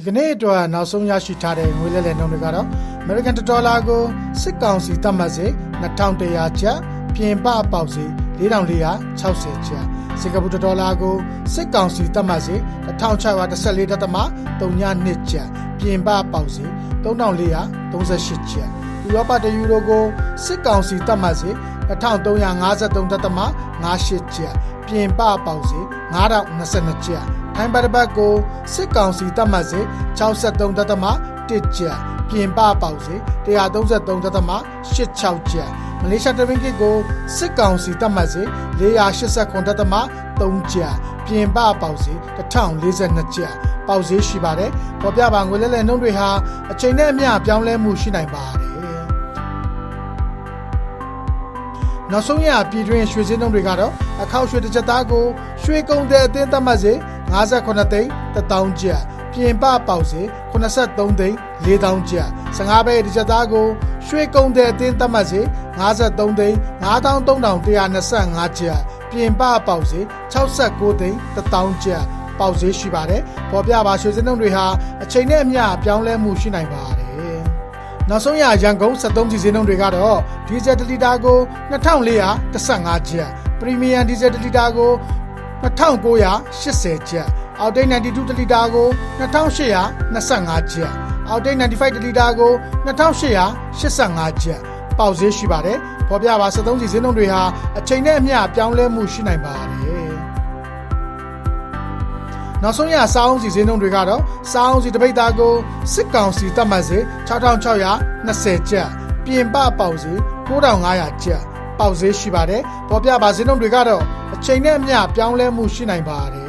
ဒီကနေ့အတွက်နောက်ဆုံးရရှိထားတဲ့ငွေလဲလှယ်နှုန်းတွေကတော့ American Dollar ကိုစစ်ကောင်စီသတ်မှတ်စေ2100ကျပ်ပြင်ပပေါက်စေ4460ကျပ်စင်ကာပူဒေါ်လာကိုစစ်ကောင်စီသတ်မှတ်စေ1614.32ကျပ်ပြင်ပပေါက်စေ3438ကျပ်ဥရောပတယူရိုကိုစစ်ကောင်စီသတ်မှတ်စေ1353.58ကျပ်ပြင်ပပေါက်စေ9022ကျပ် ထိုင်းဘတ်ဘတ်ကိုစစ်ကောင်စီသတ်မှတ်စေ63.1ကျပ်ပြင်ပပေါက်စေ133.86ကျပ်မလေးရှားတရင်းကစ်ကိုစစ်ကောင်စီသတ်မှတ်စေ489.3ကျပ်ပြင်ပပေါက်စေ1042ကျပ်ပေါက်စေရှိပါတယ်ပေါ်ပြပါငွေလဲလဲနှုန်းတွေဟာအချိန်နဲ့အမျှပြောင်းလဲမှုရှိနိုင်ပါတယ် နောက်ဆုံးရပြည်တွင်းရွှေစင်းနှုန်းတွေကတော့အခောက်ရွှေတစ်ချက်သားကိုရွှေကုန်တဲ့အသင်းသတ်မှတ်စေ58သိန်း1000ကျပ်ပြင်ပပေါက်စေ83သိန်း4000ကျပ်15ဘဲတစ်ချက်သားကိုရွှေကုန်တဲ့အသင်းသတ်မှတ်စေ53သိန်း9325ကျပ်ပြင်ပပေါက်စေ69သိန်း1000ကျပ်ပေါက်ဈေးရှိပါတယ်။ပေါ်ပြပါရွှေစင်းနှုန်းတွေဟာအချိန်နဲ့အမျှပြောင်းလဲမှုရှိနိုင်ပါတယ်။ နောက်ဆုံးရရန်ကုန်73စီစင်းနှုန်းတွေကတော့ဒီဇယ်1လီတာကို2415ကျပ်ပရီမီယံဒီဇယ်1လီတာကို2980ကျပ်အောက်တိတ်92တလီတာကို2825ကျပ်အောက်တိတ်95တလီတာကို2885ကျပ်ပေါက်ဈေးရှိပါတယ်။ပေါ်ပြပါ73စီစင်းနှုန်းတွေဟာအချိန်နဲ့အမျှပြောင်းလဲမှုရှိနိုင်ပါတယ်။ နောက်ဆုံးရစားအောင်စီဈေးနှုန်းတွေကတော့စားအောင်စီတပိတ်သားကိုစစ်ကောင်စီတတ်မှတ်စေ6620ကျပ်ပြင်ပပေါက်စေ9500ကျပ်ပေါက်ဈေးရှိပါတယ်ပေါ်ပြပါဈေးနှုန်းတွေကတော့အချိန်နဲ့အမျှပြောင်းလဲမှုရှိနိုင်ပါတယ်